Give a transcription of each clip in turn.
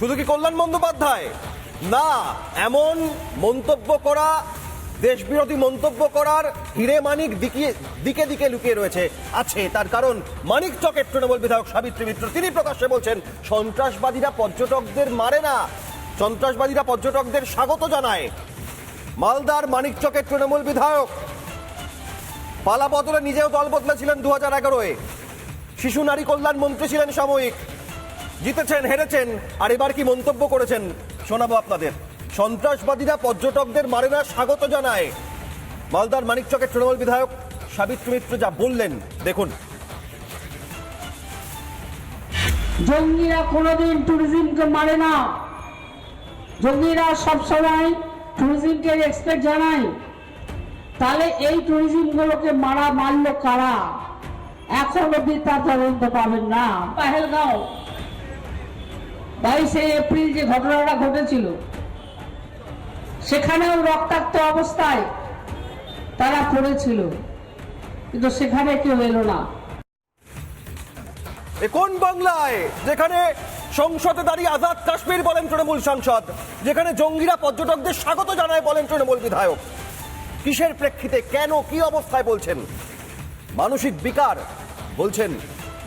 শুধু কি কল্যাণ বন্দ্যোপাধ্যায়? না, এমন মন্তব্য করা, দেশবিরোধী মন্তব্য করার হিরে মানিক দিকে দিকে দিকে লুকিয়ে রয়েছে, আছে। তার কারণ মানিক চকের তৃণমূল বিধায়ক সাবিত্রী মিত্র। তিনি প্রকাশ্যে বলছেন, সন্ত্রাসবাদীরা পর্যটকদের মারে না। সন্ত্রাসবাদীরা পর্যটকদের স্বাগত জানায়। মালদার মানিক চকের তৃণমূল বিধায়ক পালা বদলে নিজেও দল বদলেছিলেন দু হাজার এগারোয়। শিশু নারী কল্যাণ মন্ত্রী ছিলেন সাময়িক। জিতেছেন, হেরেছেন, আর এবার কি মন্তব্য করেছেন শোনাবো আপনাদের। সন্ত্রাসবাদীরা পর্যটকদের মারে না, স্বাগত জানায়। মালদার মানিকচকের তৃণমূল বিধায়ক সাবিত্রী মিত্র যা বললেন, দেখুন। জঙ্গিরা কোনোদিন ট্যুরিজমকে মারে না। জঙ্গিরা সবসময় ট্যুরিজমকে রেসপেক্ট জানায়। তাহলে এই ট্যুরিজমগুলোকে মারা মারলো কারা? এখন অব্দি তার তদন্ত পাবেন না। পাহেলগাঁও। বাইশে এপ্রিল যে ঘটনাটা ঘটেছিল, সেখানেও রক্তাক্ত অবস্থায় তারা পড়েছিল, কিন্তু সেখানে কেউ এলো না। কোন বাংলায়? যেখানে সংসদে দাঁড়িয়ে আজাদ কাশ্মীর বলেন তৃণমূল সাংসদ, যেখানে জঙ্গিরা পর্যটকদের স্বাগত জানায় বলেন তৃণমূল বিধায়ক। কিসের প্রেক্ষিতে, কেন, কি অবস্থায় বলছেন? মানসিক বিকার, বলছেন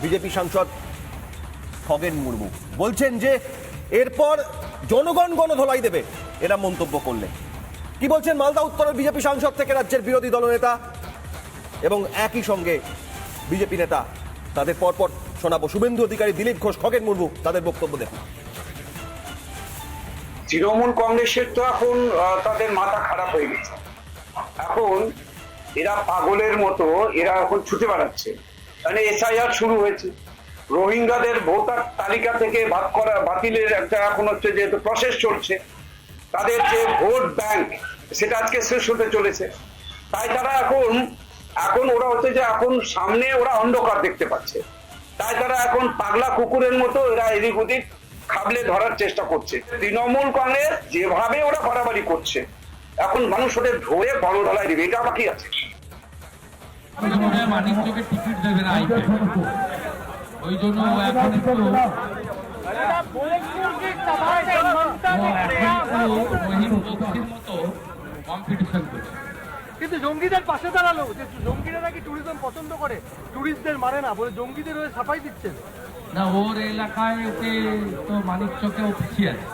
বিজেপি সাংসদ খগেন মুর্মু। বলছেন যে এরপর জনগণ গণধোলাই দেবে, এরা মন্তব্য করলে কি বলছেন? মালদা উত্তরের বিজেপি সাংসদ থেকে রাজ্যের বিরোধী দলনেতা এবং একই সঙ্গে বিজেপি নেতা। তাদের পরপর শোনাবো। শুভেন্দু অধিকারী, দিলীপ ঘোষ, খগেন মুর্মু, তাদের বক্তব্য দেখুন। তৃণমূল কংগ্রেসের তো এখন তাদের মাথা খারাপ হয়ে গেছে। এখন এরা পাগলের মতো, এরা এখন ছুটে বেড়াচ্ছে। মানে এসআইআর শুরু হয়েছে। রোহিঙ্গাদের ভোটার তালিকা থেকে বাদ করা, বাতিলের একটা এখন হচ্ছে যেহেতু প্রসেস চলছে। তাদের যে ভোট ব্যাংক সেটা আজকে শেষ হতে চলেছে। তাই তারা এখন এখন ওরা হচ্ছে যে এখন সামনে ওরা অন্ধকার দেখতে পাচ্ছে। তাই তারা এখন পাগলা কুকুরের মতো এরা এদিক ওদিক খাবলে ধরার চেষ্টা করছে। তৃণমূল কংগ্রেস যেভাবে ওরা বাড়াবাড়ি করছে, এখন মানুষ ওদের ধরে বড় ধলায় দিবে, এটা বাকি আছে। টিকিট দেবে না ওই জন্য এখন একটু কিন্তু জঙ্গিদের পাশে দাঁড়াল যে জঙ্গিরা নাকি ট্যুরিজম পছন্দ করে ট্যুরিস্টদের মারে না বলে জঙ্গিদের হয়ে সাফাই দিচ্ছেন। না ওর এলাকায় ওকে তো মানিকচকে ও পিছিয়ে আছে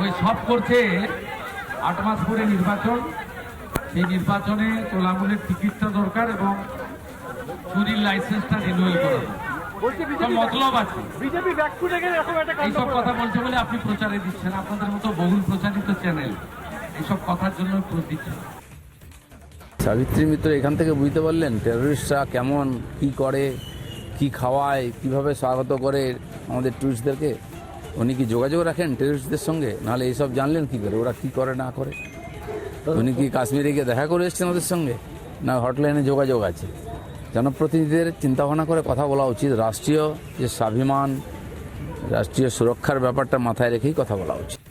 ওই সব করছে আট মাস পরে নির্বাচন। সেই নির্বাচনে তোলামূলের টিকিটটা দরকার এবং চুরির লাইসেন্সটা রিনিউয়াল করানো বলছি মতলব আছে। বিজেপি ব্যাক টু এরকম একটা এইসব কথা বলছে বলে আপনি প্রচারে দিচ্ছেন। আপনাদের মতো বহুল প্রচারিত চ্যানেল এইসব কথার জন্য দিচ্ছেন সাবিত্রী মিত্র এখান থেকে বুঝতে পারলেন টেররিস্টরা কেমন কি করে কি খাওয়ায় কীভাবে স্বাগত করে আমাদের টুরিস্টদেরকে উনি কি যোগাযোগ রাখেন টেররিস্টদের সঙ্গে? নাহলে এইসব জানলেন কি করে? ওরা কি করে না করে? উনি কি কাশ্মীরে গিয়ে দেখা করে এসছেন ওদের সঙ্গে? না হটলাইনে যোগাযোগ আছে? জনপ্রতিনিধিদের চিন্তাভাবনা করে কথা বলা উচিত। রাষ্ট্রীয় যে স্বাভিমান, রাষ্ট্রীয় সুরক্ষার ব্যাপারটা মাথায় রেখেই কথা বলা উচিত।